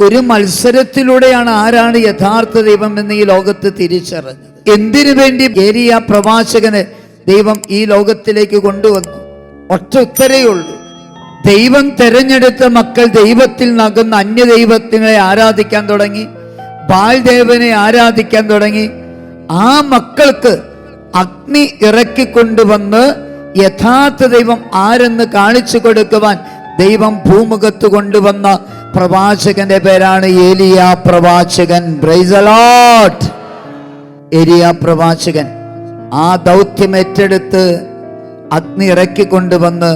ഒരു മത്സരത്തിലൂടെയാണ് ആരാണ് യഥാർത്ഥ ദൈവം എന്ന് ഈ ലോകത്ത് തിരിച്ചറിഞ്ഞത്? എന്തിനു വേണ്ടി ഏരിയ പ്രവാചകന് ദൈവം ഈ ലോകത്തിലേക്ക് കൊണ്ടുവന്നു? ഒറ്റ ഉത്തരേ ഉള്ളൂ. ദൈവം തെരഞ്ഞെടുത്ത മക്കൾ ദൈവത്തിൽ നകുന്ന അന്യ ദൈവത്തിനെ ആരാധിക്കാൻ തുടങ്ങി ബാൽദേവനെ ആരാധിക്കാൻ തുടങ്ങി. ആ മക്കൾക്ക് അഗ്നി ഇറക്കിക്കൊണ്ടുവന്ന് യഥാർത്ഥ ദൈവം ആരെന്ന് കാണിച്ചു കൊടുക്കുവാൻ ദൈവം ഭൂമുഖത്ത് കൊണ്ടുവന്ന പ്രവാചകന്റെ പേരാണ് ഏലിയ പ്രവാചകൻ. ബ്രൈസലോട്ട് ഏലിയ പ്രവാചകൻ. ആ ദൗത്യം ഏറ്റെടുത്ത് അഗ്നി ഇറക്കിക്കൊണ്ടുവന്ന്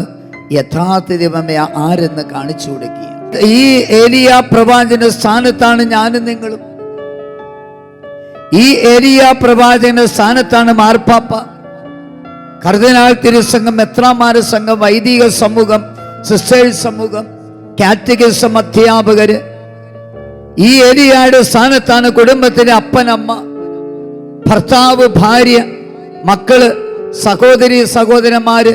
യഥാർത്ഥ ദൈവമേ ആരെന്ന് കാണിച്ചു കൊടുക്കുക ഈ ഏലിയ പ്രവാചകന്റെ സ്ഥാനത്താണ് ഞാനും നിങ്ങളും. ഈ ഏലിയ പ്രവാചകന്റെ സ്ഥാനത്താണ് മാർപ്പാപ്പ. കർദിനാൾ തിരുസംഘം മെത്രാമാര സംഘം വൈദിക സമൂഹം സിസ്റ്റേഴ്സ് സമൂഹം കാറ്റഗിസം അധ്യാപകര് ഈ എലിയായുടെ സ്ഥാനത്താണ് കുടുംബത്തിലെ അപ്പനമ്മ ഭർത്താവ് ഭാര്യ മക്കൾ സഹോദരി സഹോദരന്മാര്.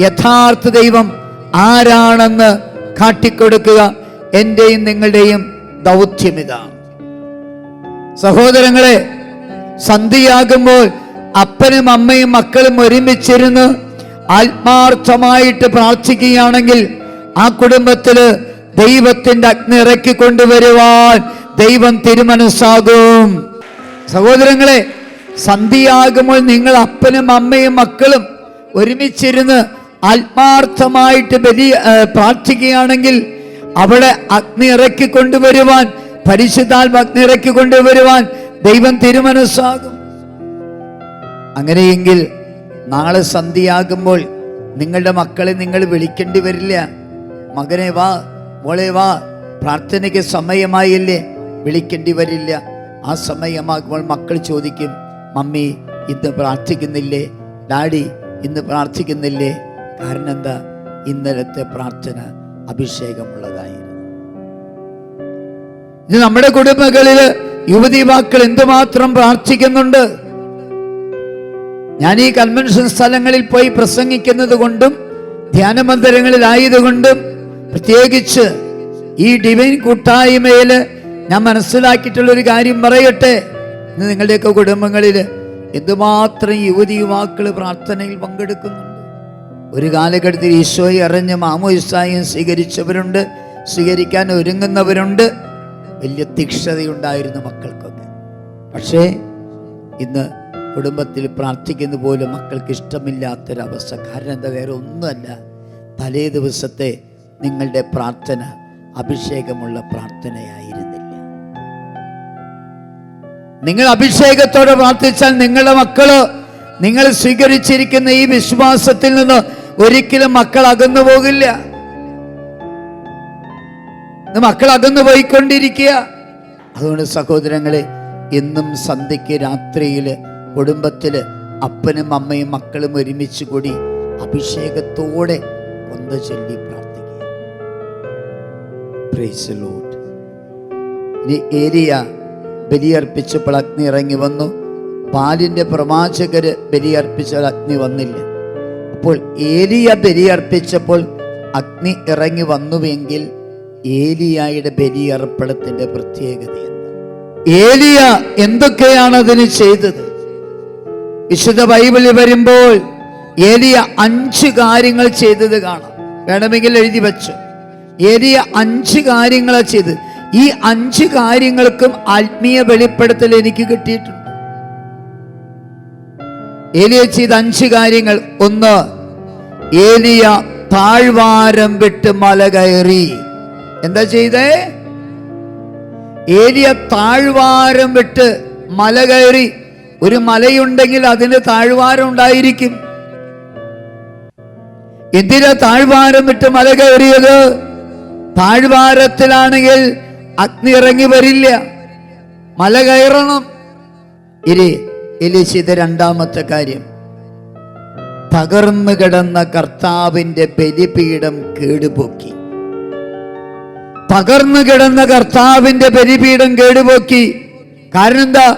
യഥാർത്ഥ ദൈവം ആരാണെന്ന് കാട്ടിക്കൊടുക്കുക എന്റെയും നിങ്ങളുടെയും ദൗത്യമിതാണ് സഹോദരങ്ങളെ സന്ധിയാകുമ്പോൾ അപ്പനും അമ്മയും മക്കളും ഒരുമിച്ചിരുന്ന് ആത്മാർത്ഥമായിട്ട് പ്രാർത്ഥിക്കുകയാണെങ്കിൽ ആ കുടുംബത്തിൽ ദൈവത്തിന്റെ അഗ്നി ഇറക്കി കൊണ്ടുവരുവാൻ ദൈവം തിരുമനസ്സാകും. സഹോദരങ്ങളെ സന്ധിയാകുമ്പോൾ നിങ്ങൾ അപ്പനും അമ്മയും മക്കളും ഒരുമിച്ചിരുന്ന് ആത്മാർത്ഥമായിട്ട് ബലി പ്രാർത്ഥിക്കുകയാണെങ്കിൽ അവിടെ അഗ്നി ഇറക്കി കൊണ്ടുവരുവാൻ പരിശുദ്ധാത്മ അഗ്നി ഇറക്കി കൊണ്ടുവരുവാൻ ദൈവം തിരുമനസ്സാകും. അങ്ങനെയെങ്കിൽ നാളെ സന്ധിയാകുമ്പോൾ നിങ്ങളുടെ മക്കളെ നിങ്ങൾ വിളിക്കേണ്ടി വരില്ല. മകനെ വാ മോളെ വാ. പ്രാർത്ഥനയ്ക്ക് സമയമായില്ലേ? വിളിക്കേണ്ടി വരില്ല. ആ സമയമാകുമ്പോൾ മക്കൾ ചോദിക്കും മമ്മി ഇന്ന് പ്രാർത്ഥിക്കുന്നില്ലേ? ഡാഡി ഇന്ന് പ്രാർത്ഥിക്കുന്നില്ലേ? കാരണം എന്താ? ഇന്നലത്തെ പ്രാർത്ഥന അഭിഷേകമുള്ളതായിരുന്നു. ഇത് നമ്മുടെ കുടുംബങ്ങളിൽ യുവതി വാക്കൾ എന്തുമാത്രം പ്രാർത്ഥിക്കുന്നുണ്ട്? ഞാൻ ഈ കൺവെൻഷൻ സ്ഥലങ്ങളിൽ പോയി പ്രസംഗിക്കുന്നത് കൊണ്ടും ധ്യാനമന്ദിരങ്ങളിലായതുകൊണ്ടും പ്രത്യേകിച്ച് ഈ ഡിവൈൻ കൂട്ടായ്മയിൽ ഞാൻ മനസ്സിലാക്കിയിട്ടുള്ളൊരു കാര്യം പറയട്ടെ. ഇന്ന് നിങ്ങളുടെയൊക്കെ കുടുംബങ്ങളിൽ എന്തുമാത്രം യുവതി യുവാക്കൾ പ്രാർത്ഥനയിൽ പങ്കെടുക്കുന്നുണ്ട്. ഒരു കാലഘട്ടത്തിൽ ഈശോയെ അറിഞ്ഞ് മാമോയിസായും സ്വീകരിച്ചവരുണ്ട് സ്വീകരിക്കാൻ ഒരുങ്ങുന്നവരുണ്ട്. വലിയ തീക്ഷണതയുണ്ടായിരുന്നു മക്കൾക്കൊക്കെ. പക്ഷേ ഇന്ന് കുടുംബത്തിൽ പ്രാർത്ഥിക്കുന്ന പോലും മക്കൾക്ക് ഇഷ്ടമില്ലാത്തൊരവസ്ഥ. കാരണം എന്താ വേറെ ഒന്നുമല്ല. തലേ ദിവസത്തെ നിങ്ങളുടെ പ്രാർത്ഥന അഭിഷേകമുള്ള പ്രാർത്ഥനയായിരുന്നില്ല. നിങ്ങൾ അഭിഷേകത്തോടെ പ്രാർത്ഥിച്ചാൽ നിങ്ങളുടെ മക്കൾ നിങ്ങൾ സ്വീകരിച്ചിരിക്കുന്ന ഈ വിശ്വാസത്തിൽ നിന്ന് ഒരിക്കലും മക്കൾ അകന്നു പോകില്ല. മക്കൾ അകന്നു പോയിക്കൊണ്ടിരിക്കുക. അതുകൊണ്ട് സഹോദരങ്ങളെ എന്നും സന്ധ്യയ്ക്ക് രാത്രിയിൽ കുടുംബത്തിൽ അപ്പനും അമ്മയും മക്കളും ഒരുമിച്ച് കൂടി അഭിഷേകത്തോടെ ഒന്ന് ചൊല്ലി പ്രാർത്ഥിക്കുക Praise ലോഡ്. ഇനി ഏരിയ ബലിയർപ്പിച്ചപ്പോൾ അഗ്നി ഇറങ്ങി വന്നു. പാലിന്റെ പ്രവാചകർ ബലിയർപ്പിച്ചാൽ അഗ്നി വന്നില്ല. അപ്പോൾ ഏലിയ ബലിയർപ്പിച്ചപ്പോൾ അഗ്നി ഇറങ്ങി വന്നുവെങ്കിൽ ഏലിയായുടെ ബലിയർപ്പണത്തിന്റെ പ്രത്യേകത ഏലിയ എന്തൊക്കെയാണ് അതിന് ചെയ്തത്? വിശുദ്ധ ബൈബിളിൽ വരുമ്പോൾ ഏലിയ അഞ്ച് കാര്യങ്ങൾ ചെയ്തത് കാണാം. വേണമെങ്കിൽ എഴുതി വെച്ചു. ഏലിയ അഞ്ച് കാര്യങ്ങളാ ചെയ്ത്. ഈ അഞ്ച് കാര്യങ്ങൾക്കും ആത്മീയ വെളിപ്പെടുത്തൽ എനിക്ക് കിട്ടിയിട്ടുണ്ട്. ഏലിയ ചെയ്ത അഞ്ച് കാര്യങ്ങൾ. ഒന്ന് ഏലിയ താഴ്വാരം വിട്ട് മല കയറി. എന്താ ചെയ്തേ? ഏലിയ താഴ്വാരം വിട്ട് മല കയറി. ഒരു മലയുണ്ടെങ്കിൽ അതിന് താഴ്വാരം ഉണ്ടായിരിക്കും. എന്തിനാ താഴ്വാരം വിട്ട് മല കയറിയത്? താഴ്വാരത്തിലാണെങ്കിൽ അഗ്നി ഇറങ്ങി വരില്ല. മല കയറണം. ഇനി ഇനി രണ്ടാമത്തെ കാര്യം. തകർന്നു കിടന്ന കർത്താവിന്റെ ബലിപീഠം കേടുപോക്കി. തകർന്നു കിടന്ന കർത്താവിന്റെ ബലിപീഠം കേടുപോക്കി. കാരണം എന്താ?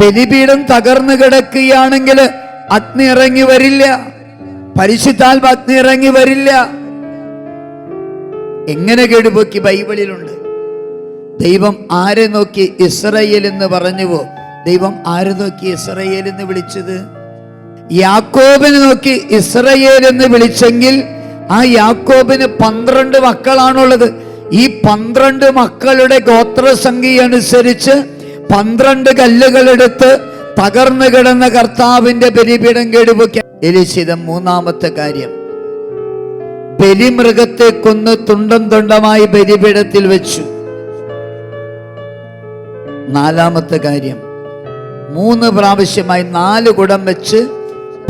ബലിപീഠം തകർന്നു കിടക്കുകയാണെങ്കിൽ അഗ്നി ഇറങ്ങി വരില്ല. പരിശുദ്ധാത്മ അഗ്നി ഇറങ്ങി വരില്ല. എങ്ങനെ കേടുപോക്കി? ബൈബിളിലുണ്ട്. ദൈവം ആരെ നോക്കി? ഇസ്രയേൽ എന്ന് പറഞ്ഞുവോ? ദൈവം ആരെ നോക്കി? ഇസ്രയേൽ എന്ന് വിളിച്ചത്? യാക്കോബിനെ നോക്കി ഇസ്രയേൽ എന്ന് വിളിച്ചെങ്കിൽ ആ യാക്കോബിന് പന്ത്രണ്ട് മക്കളാണുള്ളത്. ഈ പന്ത്രണ്ട് മക്കളുടെ ഗോത്രസംഖ്യ അനുസരിച്ച് പന്ത്രണ്ട് കല്ലുകളെടുത്ത് തകർന്നു കിടന്ന കർത്താവിന്റെ ബലിപീഠം കേടുപോക്കി. എലിശിതം മൂന്നാമത്തെ കാര്യം. ബലിമൃഗത്തെ കൊന്ന് തുണ്ടം തുണ്ടമായി ബലിപീഠത്തിൽ വെച്ചു. നാലാമത്തെ കാര്യം മൂന്ന് പ്രാവശ്യമായി നാല് കുടം വെച്ച്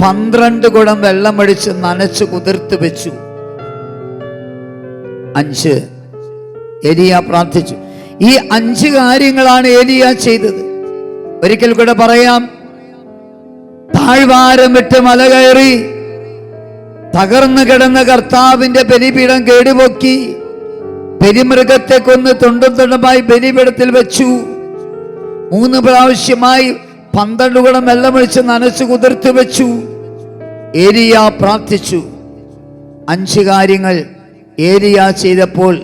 പന്ത്രണ്ട് കുടം വെള്ളമടിച്ച് നനച്ച് കുതിർത്ത് വെച്ചു. അഞ്ച്. എലിയ പ്രാർത്ഥിച്ചു. ഈ അഞ്ച് കാര്യങ്ങളാണ് എലിയ ചെയ്തത്. ഒരിക്കൽ കൂടെ പറയാം താഴ്വാരം വിട്ട് മല കയറി തകർന്നു കിടന്ന കർത്താവിന്റെ ബലിപീഠം കേടുപൊക്കി ബലിമൃഗത്തെ കൊന്ന് തുണ്ടും തുണ്ടുമായി ബലിപീഠത്തിൽ വെച്ചു. മൂന്ന് പ്രാവശ്യമായി പന്ത്രണ്ട് കുടം വെള്ളമൊഴിച്ച് നനച്ചു കുതിർത്തു വെച്ചു. ഏരിയ പ്രാർത്ഥിച്ചു. അഞ്ച് കാര്യങ്ങൾ ഏരിയ ചെയ്തപ്പോൾ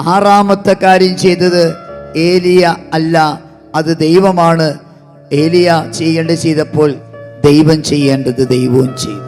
ആറാമത്തെ കാര്യം ചെയ്തത് ഏലിയ അല്ല അത് ദൈവമാണ്. ഏലിയ ചെയ്യേണ്ടത് ചെയ്തപ്പോൾ ദൈവം ചെയ്യേണ്ടത് ദൈവവും ചെയ്തു.